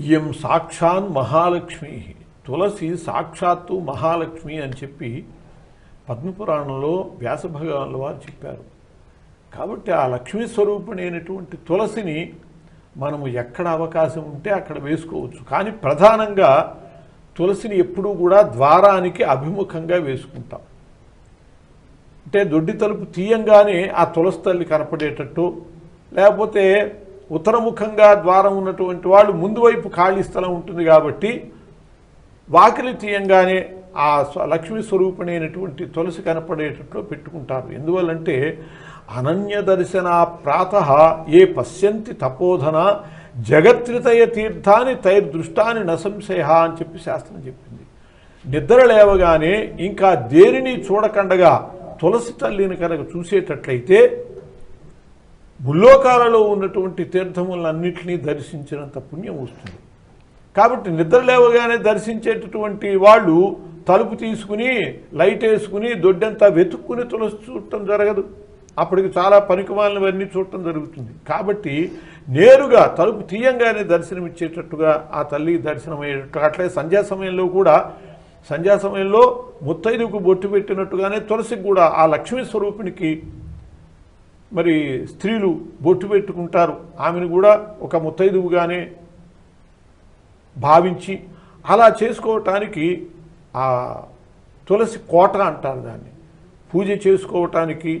ఇయం సాక్షాన్ మహాలక్ష్మి. తులసి సాక్షాత్తు మహాలక్ష్మి అని చెప్పి పద్మపురాణంలో వ్యాసభగవానుల వారు చెప్పారు. కాబట్టి ఆ లక్ష్మీ స్వరూపిణైనటువంటి తులసిని మనము ఎక్కడ అవకాశం ఉంటే అక్కడ వేసుకోవచ్చు. కానీ ప్రధానంగా తులసిని ఎప్పుడూ కూడా ద్వారానికి అభిముఖంగా వేసుకుంటాం. అంటే దొడ్డి తలుపు తీయంగానే ఆ తులసి తల్లి కనపడేటట్టు లేకపోతే ఉత్తరముఖంగా ద్వారం ఉన్నటువంటి వాళ్ళు ముందు వైపు ఖాళీ స్థలం ఉంటుంది కాబట్టి వాకిలి తీయంగానే ఆ స్వ- లక్ష్మీ స్వరూపిణైనటువంటి తులసి కనపడేటట్లు పెట్టుకుంటారు. ఎందువల్లంటే అనన్య దర్శన ప్రాత ఏ పశ్యంతి తపోధన జగత్రితయ తీర్థాని తైర్దృష్టాని నసంశయ అని చెప్పి శాస్త్రం చెప్పింది. నిద్ర లేవగానే ఇంకా దేనిని చూడకండగా తులసి తల్లిని కనుక చూసేటట్లయితే ముల్లోకాలలో ఉన్నటువంటి తీర్థములన్నింటినీ దర్శించినంత పుణ్యం వస్తుంది. కాబట్టి నిద్ర లేవగానే దర్శించేటటువంటి వాళ్ళు తలుపు తీసుకుని లైట్ వేసుకుని దొడ్డంతా వెతుక్కుని తులసి చూడటం జరగదు. అప్పటికి చాలా పనికిమాలినవన్నీ చూడటం జరుగుతుంది. కాబట్టి నేరుగా తలుపు తీయంగానే దర్శనమిచ్చేటట్టుగా ఆ తల్లి దర్శనమయ్యేటట్టు అట్లే సంధ్యా సమయంలో కూడా సంధ్యా సమయంలో ముత్తైదుకు బొట్టు పెట్టినట్టుగానే తులసికి కూడా ఆ లక్ష్మీ స్వరూపునికి మరి స్త్రీలు బొట్టు పెట్టుకుంటారు. ఆమెను కూడా ఒక ముత్తైదువుగానే భావించి అలా చేసుకోవటానికి ఆ తులసి కోట అంటారు దాన్ని. పూజ చేసుకోవటానికి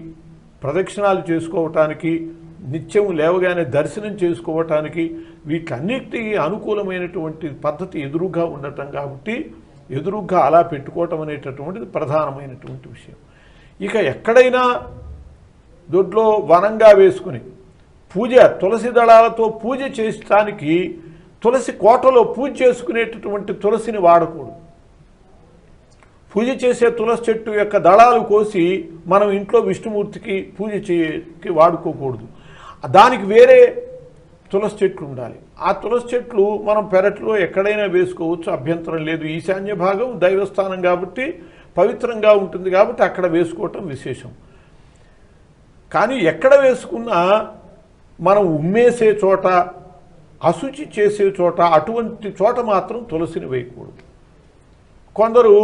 ప్రదక్షిణాలు చేసుకోవటానికి నిత్యం లేవగానే దర్శనం చేసుకోవటానికి వీటన్నిటికీ అనుకూలమైనటువంటి పద్ధతి ఎదురుగా ఉండటం కాబట్టి ఎదురుగా అలా పెట్టుకోవటం అనేటటువంటిది ప్రధానమైనటువంటి విషయం. ఇక ఎక్కడైనా దొడ్లో వనంగా వేసుకుని పూజ తులసి దళాలతో పూజ చేయటానికి తులసి కోటలో పూజ చేసుకునేటటువంటి తులసిని వాడకూడదు. పూజ చేసే తులసి చెట్టు యొక్క దళాలు కోసి మనం ఇంట్లో విష్ణుమూర్తికి పూజ చేయకి వాడుకోకూడదు. దానికి వేరే తులసి చెట్లు ఉండాలి. ఆ తులసి చెట్లు మనం పెరట్లో ఎక్కడైనా వేసుకోవచ్చు అభ్యంతరం లేదు. ఈశాన్య భాగం దైవస్థానం కాబట్టి పవిత్రంగా ఉంటుంది కాబట్టి అక్కడ వేసుకోవటం విశేషం. కానీ ఎక్కడ వేసుకున్నా మనం ఉమ్మేసే చోట అశుచి చేసే చోట అటువంటి చోట మాత్రం తులసిని వేయకూడదు. కొందరు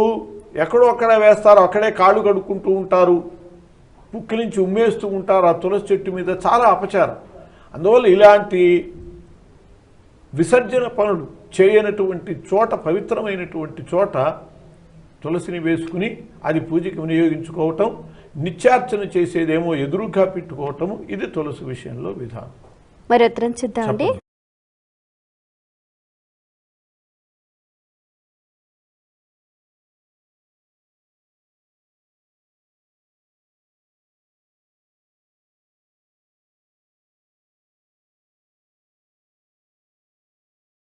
ఎక్కడో అక్కడ వేస్తారు అక్కడే కాళ్ళు కడుక్కుంటూ ఉంటారు పుక్కిలించి ఉమ్మేస్తూ ఉంటారు ఆ తులసి చెట్టు మీద చాలా అపచారం. అందువల్ల ఇలాంటి విసర్జన పనులు చేయనటువంటి చోట పవిత్రమైనటువంటి చోట తులసిని వేసుకుని అది పూజకి వినియోగించుకోవటం నిత్యార్చన చేసేదేమో ఎదురుగా పెట్టుకోవటము ఇది తులసి విషయంలో విధానం. మరి ఉత్తరం చూద్దామండి.